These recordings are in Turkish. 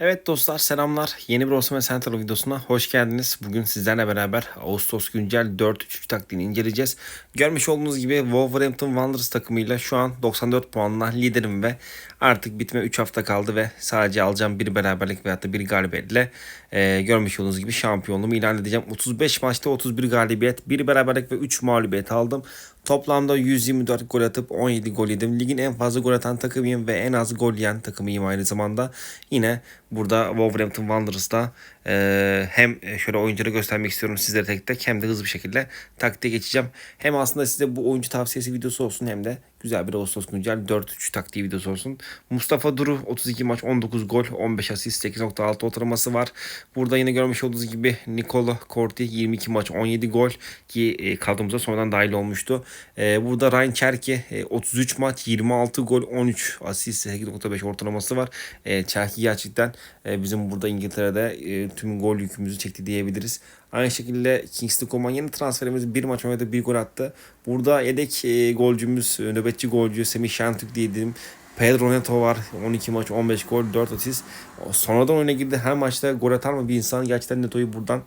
Evet dostlar selamlar. Yeni bir Osman Central videosuna hoş geldiniz. Bugün sizlerle beraber Ağustos güncel 4-3-3 taktiğini inceleyeceğiz. Görmüş olduğunuz gibi Wolverhampton Wanderers takımıyla şu an 94 puanla liderim ve artık bitme 3 hafta kaldı ve sadece alacağım bir beraberlik veyahut da bir galibiyetle e, görmüş olduğunuz gibi şampiyonluğumu ilan edeceğim. 35 maçta 31 galibiyet, bir beraberlik ve 3 mağlubiyet aldım. Toplamda 124 gol atıp 17 gol yedim. Ligin en fazla gol atan takımıyım ve en az gol yiyen takımıyım aynı zamanda. Yine burada Wolverhampton Wanderers'da e, hem şöyle oyuncuları göstermek istiyorum sizlere tek tek hem de hızlı bir şekilde taktiğe geçeceğim. Hem aslında size bu oyuncu tavsiyesi videosu olsun hem de güzel bir Ağustos güncel 4-3 taktiği videosu olsun. Mustafa Duru 32 maç 19 gol 15 asist 8.6 ortalaması var. Burada yine görmüş olduğunuz gibi Nikola Corti 22 maç 17 gol ki e, kadromuza sonradan dahil olmuştu. E, burada Ryan Cherki e, 33 maç 26 gol 13 asist 8.5 ortalaması var. E, Cherki gerçekten e, bizim burada İngiltere'de e, tüm gol yükümüzü çekti diyebiliriz. Aynı şekilde Kingsley Coman yeni transferimiz bir maç oynadı bir gol attı. Burada yedek e, golcümüz, e, nöbetçi golcü Semih Şentürk diyelim. Pedro Neto var. 12 maç 15 gol 4 asist. Sonradan oyuna girdi. Her maçta gol atar mı bir insan? Gerçekten Neto'yu buradan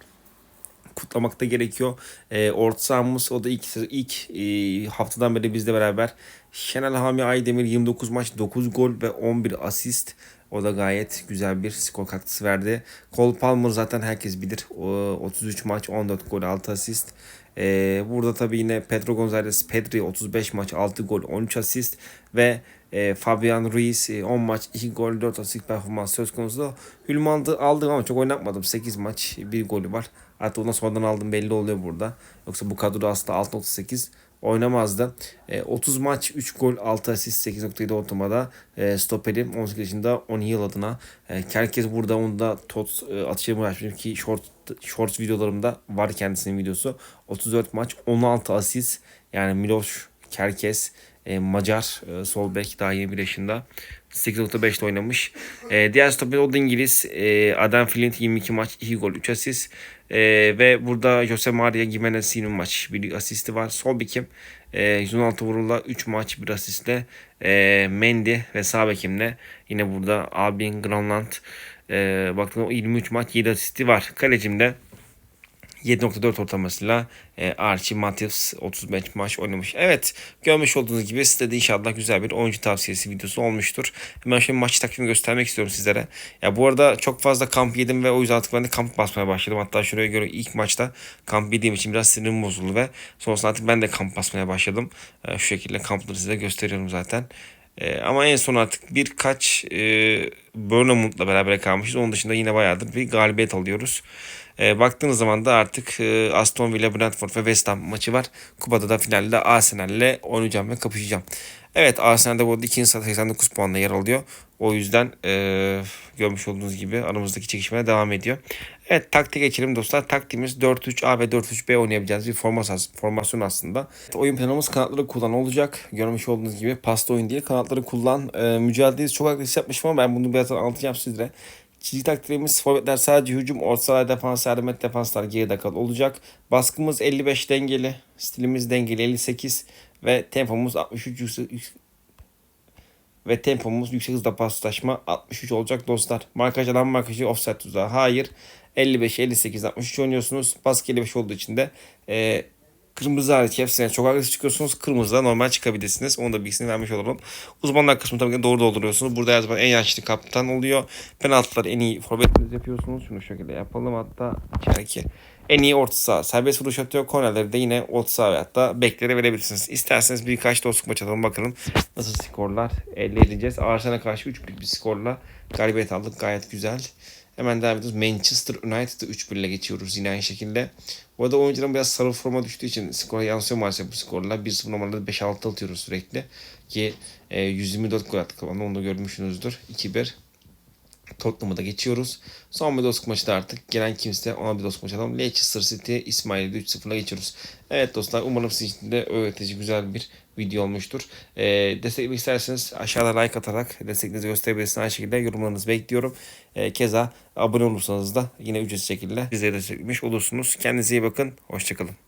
kutlamak da gerekiyor. E, orta sahamız o da ilk, ilk e, haftadan beri bizle beraber. Şenel Hami Aydemir 29 maç 9 gol ve 11 asist. O da gayet güzel bir skor katkısı verdi. Cole Palmer zaten herkes bilir. O, 33 maç 14 gol 6 asist. Ee, burada tabii yine Pedro Gonzalez Pedri 35 maç 6 gol 13 asist ve e, Fabian Ruiz e, 10 maç 2 gol 4 asist performans söz konusu. Hülman'dı aldım ama çok oynatmadım. 8 maç 1 golü var. Hatta ondan sonradan aldım belli oluyor burada. Yoksa bu kadroda aslında 6.8 oynamazdı. E, 30 maç 3 gol 6 asist 8.7 ortamada e, stoperim 18 yaşında O'Neill adına. E, herkes burada onu da tot e, atışlarımı açmışım ki short short videolarımda var kendisinin videosu. 34 maç 16 asist yani Miloš Kerkes e, Macar e, sol bek daha yeni bir yaşında. 8.5'te oynamış. E, diğer stoper o da İngiliz. E, Adam Flint 22 maç 2 gol 3 asist. E, ve burada Jose Maria Gimenez 20 maç 1 asisti var. Sol bekim e, 116 vurulla 3 maç 1 asistle e, Mendy ve sağ bekimle yine burada Albin Granland e, baktığımda 23 maç 7 asisti var. Kalecimde 7.4 ortalamasıyla e, Archie Matthews 35 maç oynamış. Evet görmüş olduğunuz gibi size de inşallah güzel bir oyuncu tavsiyesi videosu olmuştur. Hemen şöyle maç takvimi göstermek istiyorum sizlere. Ya bu arada çok fazla kamp yedim ve o yüzden artık ben de kamp basmaya başladım. Hatta şuraya göre ilk maçta kamp yediğim için biraz sinirim bozuldu ve sonrasında artık ben de kamp basmaya başladım. E, şu şekilde kampları size gösteriyorum zaten. E, ama en son artık birkaç e, Bournemouth'la beraber kalmışız. Onun dışında yine bayağıdır bir galibiyet alıyoruz. E, baktığınız zaman da artık e, Aston Villa, Brentford ve West Ham maçı var. Kupada da finalde Arsenal'le oynayacağım ve kapışacağım. Evet Arsenal'de bu arada 2. sırada 89 puanla yer alıyor. O yüzden e, görmüş olduğunuz gibi aramızdaki çekişmeler devam ediyor. Evet taktik geçelim dostlar. Taktiğimiz 4-3-A ve 4-3-B oynayabileceğiniz bir formasyon, aslında. Oyun planımız kanatları kullan olacak. Görmüş olduğunuz gibi pasta oyun değil kanatları kullan. E, mücadelesi çok agresif yapmışım ama ben bunu biraz anlatacağım sizlere. Çizgi taktiklerimiz forvetler sadece hücum, orta saha defans, yardım et defanslar geride kal olacak. Baskımız 55 dengeli, stilimiz dengeli 58 ve tempomuz 63 yüksek, ve tempomuz yüksek hızda paslaşma 63 olacak dostlar. Markaj alan markajı offset tuzağı. Hayır. 55, 58, 63 oynuyorsunuz. Baskı 55 olduğu için de e, Kırmızı hariç hepsine çok agresif çıkıyorsunuz. Kırmızıda normal çıkabilirsiniz. Onu da bilgisini vermiş olalım. Uzmanlar kısmı tabii ki doğru dolduruyorsunuz. Burada her zaman en yaşlı kaptan oluyor. Penaltılar en iyi forvetiniz yapıyorsunuz. Şunu şu şekilde yapalım hatta içeriki. En iyi orta saha. Serbest vuruş atıyor. Kornerleri de yine orta saha ve hatta beklere verebilirsiniz. İsterseniz birkaç dostluk maç atalım bakalım. Nasıl skorlar elde edeceğiz. Arsenal'a karşı 3 bir skorla galibiyet aldık. Gayet güzel. Hemen devam ediyoruz. Manchester United'ı 3-1 ile geçiyoruz yine aynı şekilde. Bu arada oyuncuların biraz sarı forma düştüğü için skora yansıyor maalesef bu skorla. 1-0 numaraları 5-6 atıyoruz sürekli. Ki e, 124 gol attık onu da görmüşsünüzdür. 2-1 Tottenham'ı da geçiyoruz. Son bir dostluk maçı da artık gelen kimse ona bir dostluk maçı alalım. Leicester City İsmail'i 3-0'la geçiyoruz. Evet dostlar umarım sizin için de öğretici güzel bir video olmuştur. Ee, desteklemek isterseniz aşağıda like atarak desteklerinizi gösterebilirsiniz. Aynı şekilde yorumlarınızı bekliyorum. Ee, keza abone olursanız da yine ücretsiz şekilde bizleri desteklemiş olursunuz. Kendinize iyi bakın. Hoşçakalın.